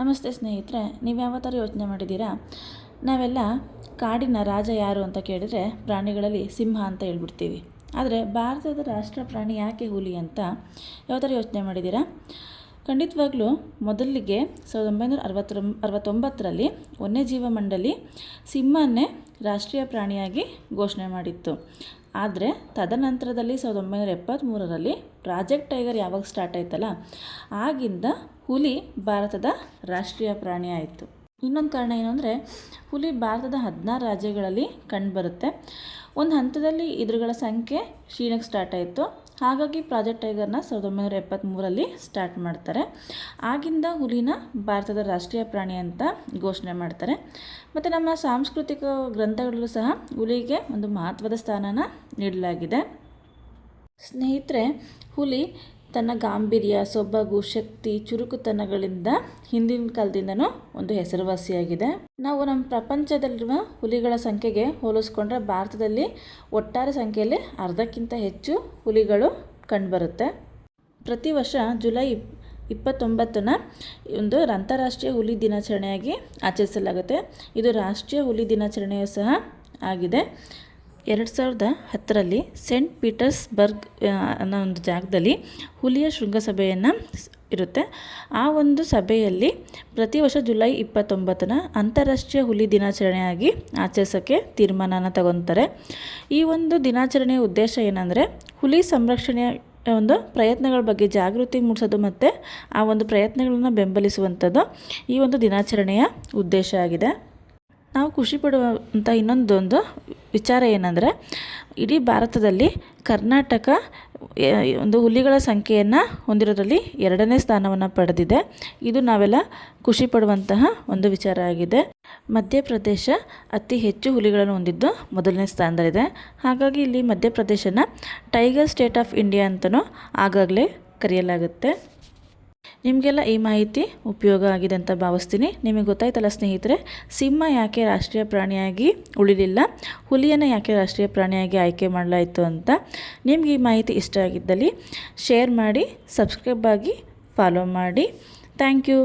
ನಮಸ್ತೆ ಸ್ನೇಹಿತರೆ, ನೀವು ಯಾವತ್ತಾರು ಯೋಚನೆ ಮಾಡಿದ್ದೀರಾ? ನಾವೆಲ್ಲ ಕಾಡಿನ ರಾಜ ಯಾರು ಅಂತ ಕೇಳಿದರೆ ಪ್ರಾಣಿಗಳಲ್ಲಿ ಸಿಂಹ ಅಂತ ಹೇಳ್ಬಿಡ್ತೀವಿ. ಆದರೆ ಭಾರತದ ರಾಷ್ಟ್ರ ಪ್ರಾಣಿ ಯಾಕೆ ಹುಲಿ ಅಂತ ಯಾವತ್ತಾರು ಯೋಚನೆ ಮಾಡಿದ್ದೀರಾ? ಖಂಡಿತವಾಗ್ಲೂ ಮೊದಲಿಗೆ ಸಾವಿರದ ಒಂಬೈನೂರ ಅರವತ್ತೊಂಬ, ಅರವತ್ತೊಂಬತ್ತರಲ್ಲಿ ವನ್ಯಜೀವ ಮಂಡಳಿ ಸಿಂಹನ್ನೇ ರಾಷ್ಟ್ರೀಯ ಪ್ರಾಣಿಯಾಗಿ ಘೋಷಣೆ ಮಾಡಿತ್ತು. ಆದರೆ ತದನಂತರದಲ್ಲಿ ಸಾವಿರದ ಒಂಬೈನೂರ ಎಪ್ಪತ್ತ್ಮೂರರಲ್ಲಿ ಪ್ರಾಜೆಕ್ಟ್ ಟೈಗರ್ ಯಾವಾಗ ಸ್ಟಾರ್ಟ್ ಆಯ್ತಲ್ಲ? ಆಗಿಂದ ಹುಲಿ ಭಾರತದ ರಾಷ್ಟ್ರೀಯ ಪ್ರಾಣಿ ಆಯಿತು. ಇನ್ನೊಂದು ಕಾರಣ ಏನು ಅಂದರೆ, ಹುಲಿ ಭಾರತದ ಹದಿನಾರು ರಾಜ್ಯಗಳಲ್ಲಿ ಕಂಡುಬರುತ್ತೆ. ಒಂದು ಹಂತದಲ್ಲಿ ಇದ್ರಗಳ ಸಂಖ್ಯೆ ಕ್ಷೀಣಕ್ಕೆ ಸ್ಟಾರ್ಟ್ ಆಯಿತು. ಹಾಗಾಗಿ ಪ್ರಾಜೆಕ್ಟ್ ಟೈಗರ್ನ ಸಾವಿರದ ಒಂಬೈನೂರ ಎಪ್ಪತ್ತ್ಮೂರಲ್ಲಿ ಸ್ಟಾರ್ಟ್ ಮಾಡ್ತಾರೆ. ಆಗಿಂದ ಹುಲಿನ ಭಾರತದ ರಾಷ್ಟ್ರೀಯ ಪ್ರಾಣಿ ಅಂತ ಘೋಷಣೆ ಮಾಡ್ತಾರೆ. ಮತ್ತು ನಮ್ಮ ಸಾಂಸ್ಕೃತಿಕ ಗ್ರಂಥಗಳಲ್ಲೂ ಸಹ ಹುಲಿಗೆ ಒಂದು ಮಹತ್ವದ ಸ್ಥಾನನ ನೀಡಲಾಗಿದೆ. ಸ್ನೇಹಿತರೆ, ಹುಲಿ ತನ್ನ ಗಾಂಭೀರ್ಯ, ಸೊಬಗು, ಶಕ್ತಿ, ಚುರುಕುತನಗಳಿಂದ ಹಿಂದಿನ ಕಾಲದಿಂದನೂ ಒಂದು ಹೆಸರುವಾಸಿಯಾಗಿದೆ. ನಾವು ನಮ್ಮ ಪ್ರಪಂಚದಲ್ಲಿರುವ ಹುಲಿಗಳ ಸಂಖ್ಯೆಗೆ ಹೋಲಿಸ್ಕೊಂಡ್ರೆ ಭಾರತದಲ್ಲಿ ಒಟ್ಟಾರೆ ಸಂಖ್ಯೆಯಲ್ಲಿ ಅರ್ಧಕ್ಕಿಂತ ಹೆಚ್ಚು ಹುಲಿಗಳು ಕಂಡುಬರುತ್ತೆ. ಪ್ರತಿ ವರ್ಷ ಜುಲೈ ಇಪ್ ಇಪ್ಪತ್ತೊಂಬತ್ತನ ಒಂದು ಅಂತಾರಾಷ್ಟ್ರೀಯ ಹುಲಿ ದಿನಾಚರಣೆಯಾಗಿ ಆಚರಿಸಲಾಗುತ್ತೆ. ಇದು ರಾಷ್ಟ್ರೀಯ ಹುಲಿ ದಿನಾಚರಣೆಯೂ ಸಹ ಆಗಿದೆ. ಎರಡು ಸಾವಿರದ ಹತ್ತರಲ್ಲಿ ಸೆಂಟ್ ಪೀಟರ್ಸ್ಬರ್ಗ್ ಅನ್ನೋ ಒಂದು ಜಾಗದಲ್ಲಿ ಹುಲಿಯ ಶೃಂಗಸಭೆಯನ್ನು ಇರುತ್ತೆ. ಆ ಒಂದು ಸಭೆಯಲ್ಲಿ ಪ್ರತಿ ವರ್ಷ ಜುಲೈ ಇಪ್ಪತ್ತೊಂಬತ್ತನ ಅಂತಾರಾಷ್ಟ್ರೀಯ ಹುಲಿ ದಿನಾಚರಣೆಯಾಗಿ ಆಚರಿಸೋಕ್ಕೆ ತೀರ್ಮಾನನ ತಗೊತಾರೆ. ಈ ಒಂದು ದಿನಾಚರಣೆಯ ಉದ್ದೇಶ ಏನಂದರೆ, ಹುಲಿ ಸಂರಕ್ಷಣೆಯ ಒಂದು ಪ್ರಯತ್ನಗಳ ಬಗ್ಗೆ ಜಾಗೃತಿ ಮೂಡಿಸೋದು ಮತ್ತು ಆ ಒಂದು ಪ್ರಯತ್ನಗಳನ್ನು ಬೆಂಬಲಿಸುವಂಥದ್ದು ಈ ಒಂದು ದಿನಾಚರಣೆಯ ಉದ್ದೇಶ ಆಗಿದೆ. ನಾವು ಖುಷಿ ಪಡುವಂಥ ಇನ್ನೊಂದೊಂದು ವಿಚಾರ ಏನಂದರೆ, ಇಡೀ ಭಾರತದಲ್ಲಿ ಕರ್ನಾಟಕ ಒಂದು ಹುಲಿಗಳ ಸಂಖ್ಯೆಯನ್ನು ಹೊಂದಿರೋದ್ರಲ್ಲಿ ಎರಡನೇ ಸ್ಥಾನವನ್ನು ಪಡೆದಿದೆ. ಇದು ನಾವೆಲ್ಲ ಖುಷಿ ಪಡುವಂತಹ ಒಂದು ವಿಚಾರ ಆಗಿದೆ. ಮಧ್ಯಪ್ರದೇಶ ಅತಿ ಹೆಚ್ಚು ಹುಲಿಗಳನ್ನು ಹೊಂದಿದ್ದು ಮೊದಲನೇ ಸ್ಥಾನದಲ್ಲಿದೆ. ಹಾಗಾಗಿ ಇಲ್ಲಿ ಮಧ್ಯಪ್ರದೇಶನ ಟೈಗರ್ ಸ್ಟೇಟ್ ಆಫ್ ಇಂಡಿಯಾ ಅಂತಲೂ ಆಗಾಗಲೇ ಕರೆಯಲಾಗುತ್ತೆ. ನಿಮಗೆಲ್ಲ ಈ ಮಾಹಿತಿ ಉಪಯೋಗ ಆಗಿದೆ ಅಂತ ಭಾವಿಸ್ತೀನಿ. ನಿಮಗೆ ಗೊತ್ತಾಯ್ತಲ್ಲ ಸ್ನೇಹಿತರೆ, ಸಿಂಹ ಯಾಕೆ ರಾಷ್ಟ್ರೀಯ ಪ್ರಾಣಿಯಾಗಿ ಉಳಿಲಿಲ್ಲ, ಹುಲಿಯನ್ನು ಯಾಕೆ ರಾಷ್ಟ್ರೀಯ ಪ್ರಾಣಿಯಾಗಿ ಆಯ್ಕೆ ಮಾಡಲಾಯಿತು ಅಂತ ನಿಮಗೆ ಈ ಮಾಹಿತಿ ಇಷ್ಟ ಆಗಿದ್ದಲ್ಲಿ ಶೇರ್ ಮಾಡಿ ಸಬ್ಸ್ಕ್ರೈಬ್ ಆಗಿ ಫಾಲೋ ಮಾಡಿ. Thank you